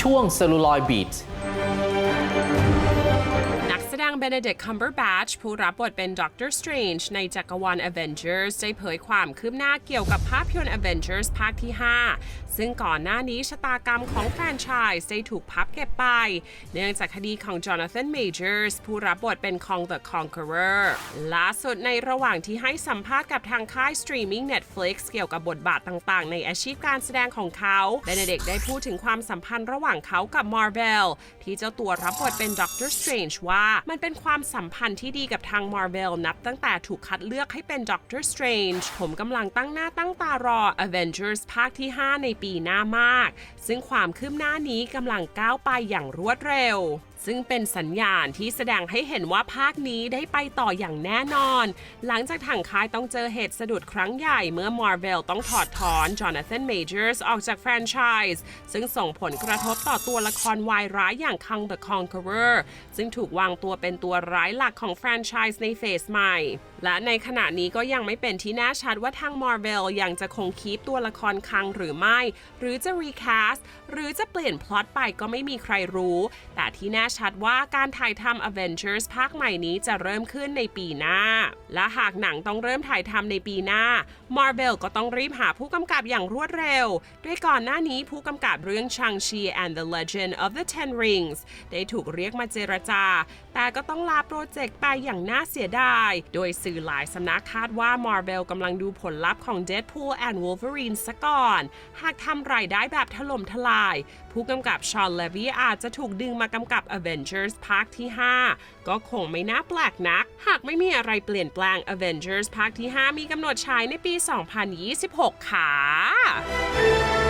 ช่วงเซลลูลอยบีท Celluloid Beat นักแสดง Benedict Cumberbatch ผู้รับบทเป็น Doctor Strange ในจักรวาล Avengers ได้เผยความคืบหน้าเกี่ยวกับภาพยนตร์ Avengers ภาคที่ 5 ซึ่งก่อนหน้านี้ชะตากรรมของแฟรนไชส์ได้ถูกพับเก็บไป เนื่องจากคดีของ Jonathan Majors ผู้รับบทเป็น Kong the Conqueror ล่าสุดในระหว่างที่ให้สัมภาษณ์กับทางค่ายสตรีมมิ่ง Netflix เกี่ยวกับบทบาทต่างๆ ในอาชีพการแสดงของเขา Benedict ได้พูดถึงความสัมพันธ์ระหว่างเขากับ Marvel ที่เจ้าตัวรับบทเป็น Doctor Strange ว่ามันเป็นความสัมพันธ์ที่ดีกับทาง Marvel นับตั้งแต่ถูกคัดเลือกให้เป็นด็อกเตอร์สเตรนจ์ผมกำลังตั้งหน้าตั้งตารอ Avengers ภาคที่ 5 ในปีหน้ามาก ซึ่งความคืบหน้านี้กำลังก้าวไปอย่างรวดเร็ว ซึ่งเป็นสัญญาณที่แสดงให้เห็นว่าภาคนี้ได้ไปต่ออย่างแน่นอน หลังจากถังค่ายต้องเจอเหตุสะดุดครั้งใหญ่เมื่อ Marvel ต้องถอดถอน Jonathan Majors ออกจากแฟรนไชส์ซึ่งส่งผลกระทบต่อตัวละครวายร้ายอย่าง Kong the Conqueror ซึ่งถูกวางตัวเป็นตัวร้ายหลักของแฟรนไชส์ในเฟสใหม่และในขณะนี้ก็ยังไม่เป็นที่แน่ชัดว่าทาง Marvel ยังจะคงคีปตัวละครคังหรือไม่ หรือจะ recast หรือจะเปลี่ยนพล็อตไปก็ไม่มีใครรู้ แต่ที่แน่ชัดว่าการถ่ายทำ Avengers ภาคใหม่นี้จะเริ่มขึ้นในปีหน้า และหากหนังต้องเริ่มถ่ายทำในปีหน้า Marvel ก็ต้องรีบหาผู้กำกับอย่างรวดเร็ว ด้วยก่อนหน้านี้ผู้กำกับเรื่อง Shang-Chi and the Legend of the Ten Rings ได้ถูกเรียกมาเจรจา แต่ก็ต้องลาโปรเจกต์ไปอย่างน่าเสียดาย โดยสื่อหลายสำนักคาดว่า Marvel กำลังดูผลลัพธ์ของ Deadpool and Wolverine ซะก่อน หากทำรายได้แบบถล่มทลาย ผู้กำกับชอนเลวีอาจจะถูกดึงมากำกับ Avengers ภาคที่ 5 ก็คงไม่น่าแปลกนัก หากไม่มีอะไรเปลี่ยนแปลง Avengers ภาคที่ 5 มีกำหนดฉายในปี 2026 ค่ะ